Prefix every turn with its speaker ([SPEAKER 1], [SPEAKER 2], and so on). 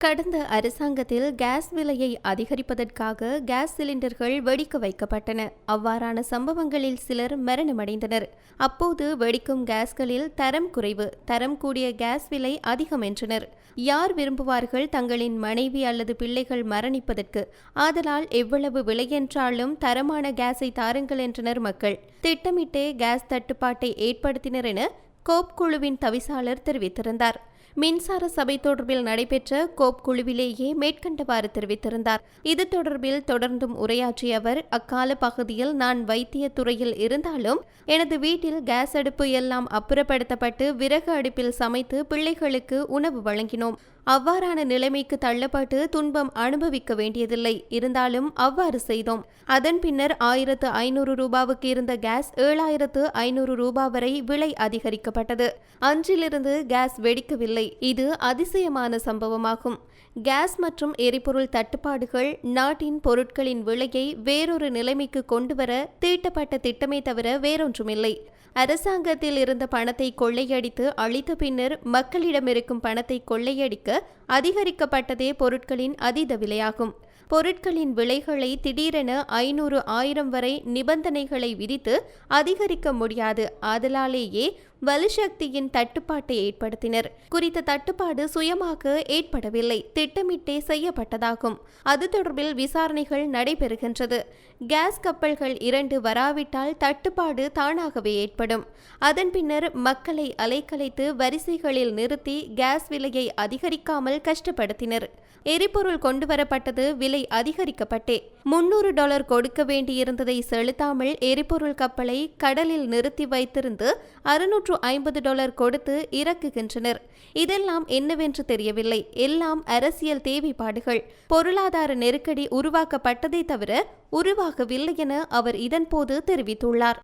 [SPEAKER 1] கடந்த அரசாங்கத்தில் கேஸ் விலையை அதிகரிப்பதற்காக கேஸ் சிலிண்டர்கள் வெடிக்க வைக்கப்பட்டன. அவ்வாறான சம்பவங்களில் சிலர் மரணமடைந்தனர். அப்போது வெடிக்கும் கேஸ்களில் தரம் குறைவு தரம் கூடிய கேஸ் விலை அதிகம் என்றனர். யார் விரும்புவார்கள் தங்களின் மனைவி அல்லது பிள்ளைகள் மரணிப்பதற்கு? ஆதலால் எவ்வளவு விலையென்றாலும் தரமான கேஸை தாருங்கள் என்றனர் மக்கள். திட்டமிட்டே கேஸ் தட்டுப்பாட்டை ஏற்படுத்தினர் என கோப் குழுவின் தவிசாளர் தெரிவித்திருந்தார். மின்சார சபை தொடர்பில் நடைபெற்ற கோப் குழுவிலேயே மேற்கண்டவாறு தெரிவித்திருந்தார். இது தொடர்பில் தொடர்ந்தும் உரையாற்றிய அவர் அக்கால பகுதியில் நான் வைத்திய துறையில் இருந்தாலும் எனது வீட்டில் கேஸ் அடுப்பு எல்லாம் அப்புறப்படுத்தப்பட்டு விறகு அடுப்பில் சமைத்து பிள்ளைகளுக்கு உணவு வழங்கினோம். அவ்வாறான நிலைமைக்கு தள்ளப்பட்டு துன்பம் அனுபவிக்க வேண்டியதில்லை. இருந்தாலும் அவ்வாறு செய்தோம். அதன் பின்னர் ஆயிரத்து ஐநூறு ரூபாவுக்கு இருந்த கேஸ் ஏழாயிரத்து ஐநூறு ரூபாய் வரை விலை அதிகரிக்கப்பட்டது. அன்றிலிருந்து கேஸ் வெடிக்கவில்லை. இது அதிசயமான சம்பவமாகும். கேஸ் மற்றும் எரிபொருள் தட்டுப்பாடுகள் நாட்டின் பொருட்களின் விலையை வேறொரு நிலைமைக்கு கொண்டுவர தீட்டப்பட்ட திட்டமே தவிர வேறொன்றுமில்லை. அரசாங்கத்தில் இருந்த பணத்தை கொள்ளையடித்து அளித்த பின்னர் மக்களிடம் இருக்கும் பணத்தை கொள்ளையடிக்க அதிகரிக்கப்பட்டதே பொருட்களின் அதீத விலையாகும். பொருட்களின் விலைகளை திடீரென ஐநூறு ஆயிரம் வரை நிபந்தனைகளை விதித்து அதிகரிக்க முடியாது. ஆதலாலேயே வலுசக்தியின் தட்டுப்பாட்டை ஏற்படுத்தினர். குறித்த தட்டுப்பாடு சுயமாக ஏற்படவில்லை. திட்டமிட்டே செய்யப்பட்டதாகும். அது தொடர்பில் விசாரணைகள் நடைபெறுகின்றது. கேஸ் கப்பல்கள் இரண்டு வராவிட்டால் தட்டுப்பாடு தானாகவே ஏற்படும். அதன் பின்னர் மக்களை அலைக்கலைத்து வரிசைகளில் நிறுத்தி கேஸ் விலையை அதிகரிக்காமல் கஷ்டப்படுத்தினர். எரிபொருள் கொண்டுவரப்பட்டது விலை அதிகரிக்கப்பட்டு முன்னூறு டாலர் கொடுக்க வேண்டியிருந்ததை செலுத்தாமல் எரிபொருள் கப்பலை கடலில் நிறுத்தி வைத்திருந்து அறுநூற்று ஐம்பது டாலர் கொடுத்து இறக்குகின்றனர். இதெல்லாம் என்னவென்று தெரியவில்லை. எல்லாம் அரசியல் தேவைப்பாடுகள். பொருளாதார நெருக்கடி உருவாக்கப்பட்டதை தவிர உருவாகவில்லை என அவர் இதன்போது தெரிவித்துள்ளார்.